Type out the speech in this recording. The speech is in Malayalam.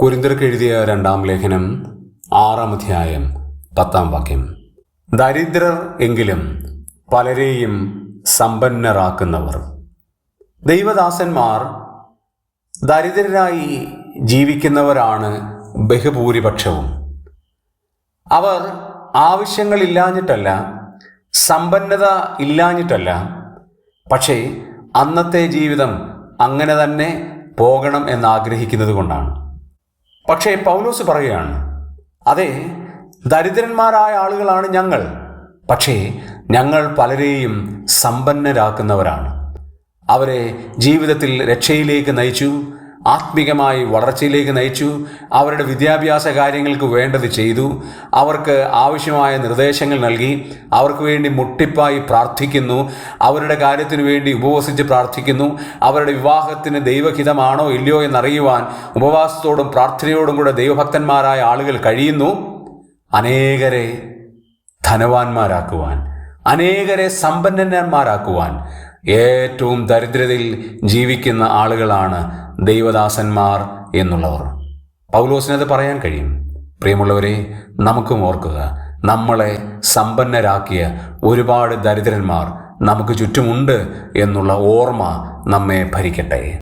കുരിന്തർക്ക് എഴുതിയ രണ്ടാം ലേഖനം ആറാം അധ്യായം പത്താം വാക്യം. ദരിദ്രർ എങ്കിലും പലരെയും സമ്പന്നരാക്കുന്നവർ. ദൈവദാസന്മാർ ദരിദ്രരായി ജീവിക്കുന്നവരാണ് ബഹുഭൂരിപക്ഷവും. അവർ ആവശ്യങ്ങളില്ലാഞ്ഞിട്ടല്ല സമ്പന്നത ഇല്ലാഞ്ഞിട്ടല്ല പക്ഷേ അന്നത്തെ ജീവിതം അങ്ങനെ തന്നെ പോകണം എന്നാഗ്രഹിക്കുന്നത് കൊണ്ടാണ് പക്ഷേ പൗലോസ് പറയുകയാണ് അതെ ദരിദ്രന്മാരായ ആളുകളാണ് ഞങ്ങൾ. പക്ഷേ ഞങ്ങൾ പലരെയും സമ്പന്നരാക്കുന്നവരാണ്. അവരെ ജീവിതത്തിൽ രക്ഷയിലേക്ക് നയിച്ചു ആത്മീകമായി വളർച്ചയിലേക്ക് നയിച്ചു. അവരുടെ വിദ്യാഭ്യാസ കാര്യങ്ങൾക്ക് വേണ്ടത് ചെയ്തു. അവർക്ക് ആവശ്യമായ നിർദ്ദേശങ്ങൾ നൽകി. അവർക്ക് വേണ്ടി മുട്ടിപ്പായി പ്രാർത്ഥിക്കുന്നു. അവരുടെ കാര്യത്തിനു വേണ്ടി ഉപവസിച്ച് പ്രാർത്ഥിക്കുന്നു. അവരുടെ വിവാഹത്തിന് ദൈവഹിതമാണോ ഇല്ലയോ എന്നറിയുവാൻ ഉപവാസത്തോടും പ്രാർത്ഥനയോടും കൂടെ ദൈവഭക്തന്മാരായ ആളുകൾ കഴിയുന്നു. അനേകരെ ധനവാന്മാരാക്കുവാൻ അനേകരെ സമ്പന്നന്മാരാക്കുവാൻ ഏറ്റവും ദരിദ്രതയിൽ ജീവിക്കുന്ന ആളുകളാണ് ദൈവദാസന്മാർ എന്നുള്ളവർ. പൗലോസിനത് പറയാൻ കഴിയും. പ്രിയമുള്ളവരെ നമുക്കും ഓർക്കുക നമ്മളെ സമ്പന്നരാക്കിയ ഒരുപാട് ദരിദ്രന്മാർ നമുക്ക് ചുറ്റുമുണ്ട് എന്നുള്ള ഓർമ്മ നമ്മെ ഭരിക്കട്ടെ.